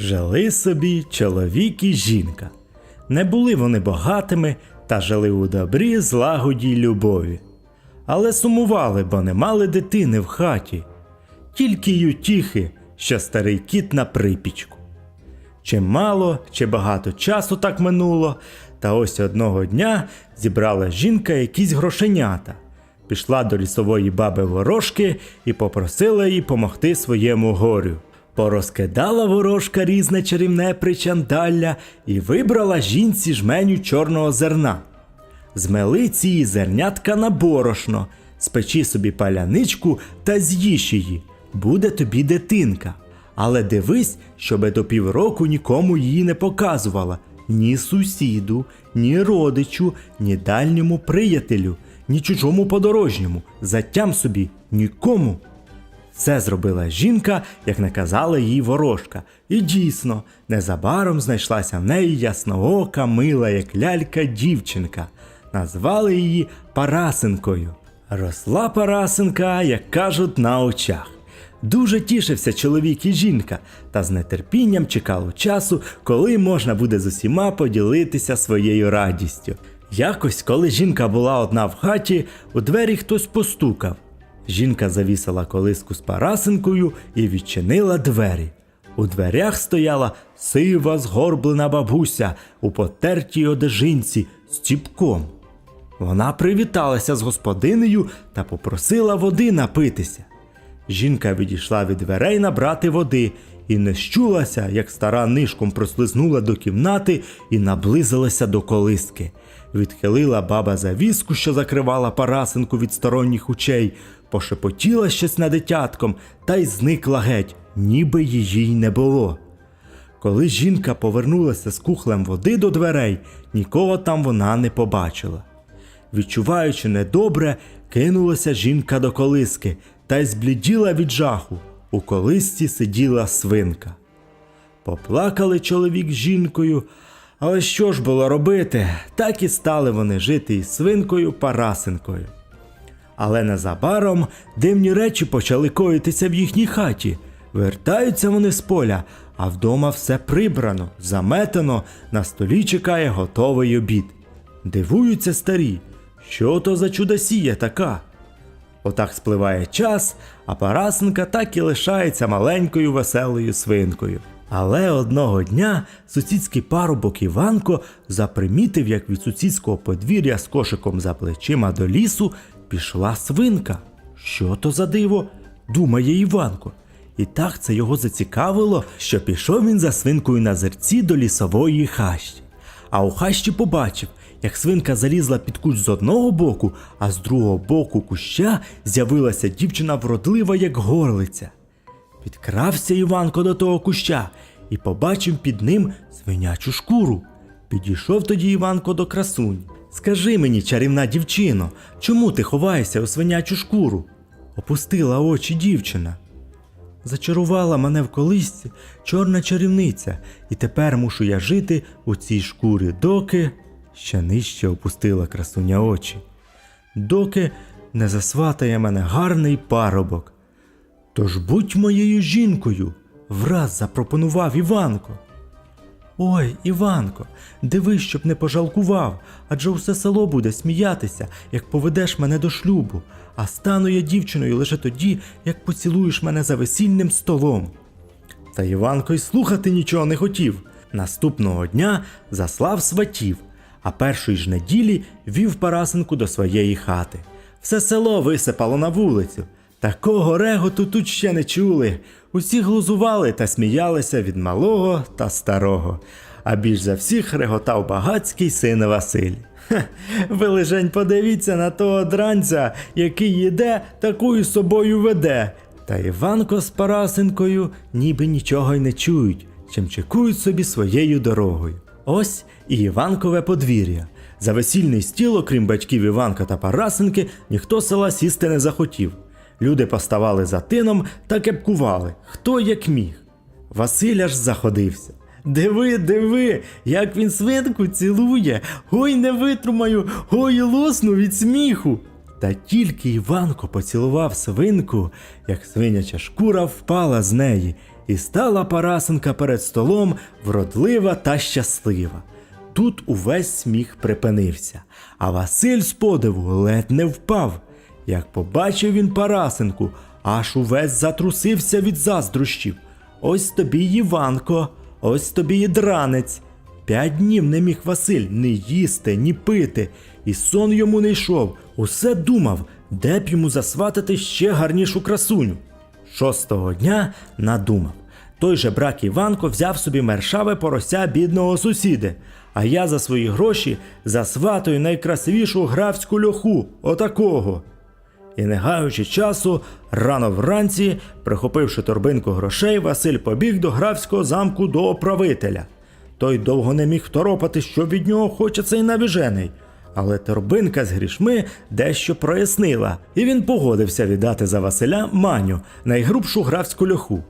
Жили собі чоловік і жінка. Не були вони багатими та жили у добрі, злагоді й любові. Але сумували, бо не мали дитини в хаті, тільки й утіхи, що старий кіт на припічку. Чи мало, чи багато часу так минуло, та ось одного дня зібрала жінка якісь грошенята, пішла до лісової баби ворожки і попросила їй помогти своєму горю. Порозкидала ворожка різне чарівне причандалля і вибрала жінці жменю чорного зерна. Змели ці зернятка на борошно, спечи собі паляничку та з'їж її, буде тобі дитинка. Але дивись, щоби до півроку нікому її не показувала ні сусіду, ні родичу, ні дальньому приятелю, ні чужому подорожньому, затям собі нікому. Це зробила жінка, як наказала їй ворожка, і дійсно, незабаром знайшлася в неї ясноока, мила, як лялька дівчинка. Назвали її Парасинкою. Росла Парасинка, як кажуть, на очах. Дуже тішився чоловік і жінка, та з нетерпінням чекало часу, коли можна буде з усіма поділитися своєю радістю. Якось, коли жінка була одна в хаті, у двері хтось постукав. Жінка завісила колиску з парасинкою і відчинила двері. У дверях стояла сива згорблена бабуся у потертій одежинці з ціпком. Вона привіталася з господинею та попросила води напитися. Жінка відійшла від дверей набрати води і не щулася, як стара нишком прослизнула до кімнати і наблизилася до колиски. Відхилила баба завіску, що закривала парасинку від сторонніх очей, пошепотіла щось над дитятком та й зникла геть, ніби її й не було. Коли жінка повернулася з кухлем води до дверей, нікого там вона не побачила. Відчуваючи недобре, кинулася жінка до колиски та й збліділа від жаху. У колисці сиділа свинка. Поплакали чоловік з жінкою, але що ж було робити? Так і стали вони жити із свинкою Парасинкою. Але незабаром дивні речі почали коїтися в їхній хаті. Вертаються вони з поля, а вдома все прибрано, заметено, на столі чекає готовий обід. Дивуються старі, що то за чудосія така. Отак спливає час, а Парасенка так і лишається маленькою веселою свинкою. Але одного дня сусідський парубок Іванко запримітив, як від сусідського подвір'я з кошиком за плечима до лісу пішла свинка. Що то за диво? думає Іванко. І так це його зацікавило, що пішов він за свинкою на зерці до лісової хащі. А у хащі побачив, як свинка залізла під кущ з одного боку, а з другого боку куща з'явилася дівчина вродлива, як горлиця. Підкрався Іванко до того куща і побачив під ним свинячу шкуру. Підійшов тоді Іванко до красунь. Скажи мені, чарівна дівчино, чому ти ховаєшся у свинячу шкуру? Опустила очі дівчина. Зачарувала мене в колисці чорна чарівниця, і тепер мушу я жити у цій шкурі, доки ще нижче опустила красуня очі. Доки не засватає мене гарний парубок. Тож будь моєю жінкою, враз запропонував Іванко. Ой, Іванко, дивись, щоб не пожалкував, адже усе село буде сміятися, як поведеш мене до шлюбу, а стану я дівчиною лише тоді, як поцілуєш мене за весільним столом. Та Іванко й слухати нічого не хотів. Наступного дня заслав сватів, а першої ж неділі вів Парасенку до своєї хати. Все село висипало на вулицю. Такого реготу тут ще не чули. Усі глузували та сміялися від малого та старого. А більш за всіх реготав багацький син Василь. Хе, ви лишень подивіться на того дранця, який їде, таку і собою веде. Та Іванко з Парасенкою ніби нічого й не чують, чим чекують собі своєю дорогою. Ось і Іванкове подвір'я. За весільний стіл, окрім батьків Іванка та Парасенки, ніхто села сісти не захотів. Люди поставали за тином та кепкували, хто як міг. Василь аж заходився. Диви, диви, як він свинку цілує, гой не витримаю, гой лосну від сміху. Та тільки Іванко поцілував свинку, як свиняча шкура впала з неї, і стала Парасенка перед столом вродлива та щаслива. Тут увесь сміх припинився, а Василь з подиву ледь не впав. Як побачив він Парасенку, аж увесь затрусився від заздрощів. Ось тобі Іванко, ось тобі і дранець. П'ять днів не міг Василь ні їсти, ні пити, і сон йому не йшов. Усе думав, де б йому засватати ще гарнішу красуню. Шостого дня надумав. Той же брак Іванко взяв собі мершаве порося бідного сусіди, а я за свої гроші засватую найкрасивішу графську льоху, отакого. І не гаючи часу, рано вранці, прихопивши торбинку грошей, Василь побіг до графського замку до управителя. Той довго не міг торопати, що від нього хоче цей навіжений. Але торбинка з грішми дещо прояснила, і він погодився віддати за Василя маню, найгрубшу графську льоху.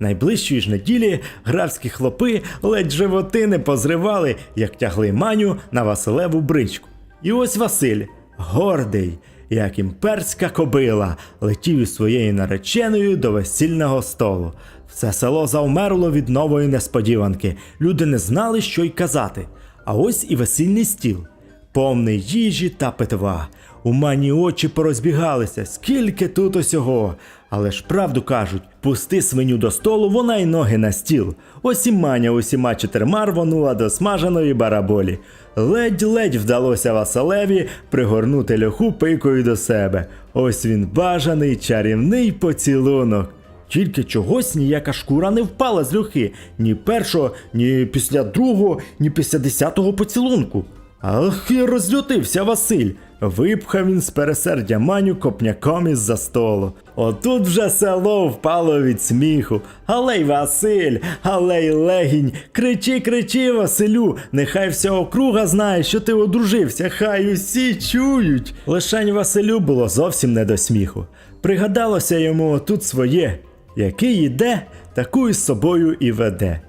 Найближчої ж неділі графські хлопи ледь животи не позривали, як тягли маню на Василеву бричку. І ось Василь, гордий, як імперська кобила, летів із своєю нареченою до весільного столу. Все село завмерло від нової несподіванки. Люди не знали, що й казати. А ось і весільний стіл, повний їжі та питва. У мані очі порозбігалися, скільки тут усього. Але ж правду кажуть, пусти свиню до столу, вона й ноги на стіл. Ось і маня усіма чотирма рвонула до смаженої бараболі. Ледь-ледь вдалося Василеві пригорнути льоху пикою до себе. Ось він бажаний чарівний поцілунок. Тільки чогось ніяка шкура не впала з льохи ні першого, ні після другого, ні після десятого поцілунку. Ах, і розлютився Василь. Випхав він з пересердя маню копняком із за столу. Отут вже село впало від сміху. Алей, Василь, алей легінь, кричи, кричи, Василю, нехай вся округа знає, що ти одружився, хай усі чують. Лишень Василю було зовсім не до сміху. Пригадалося йому тут своє, який іде, таку із собою і веде.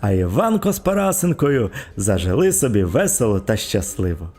А Іванко з Парасенкою зажили собі весело та щасливо.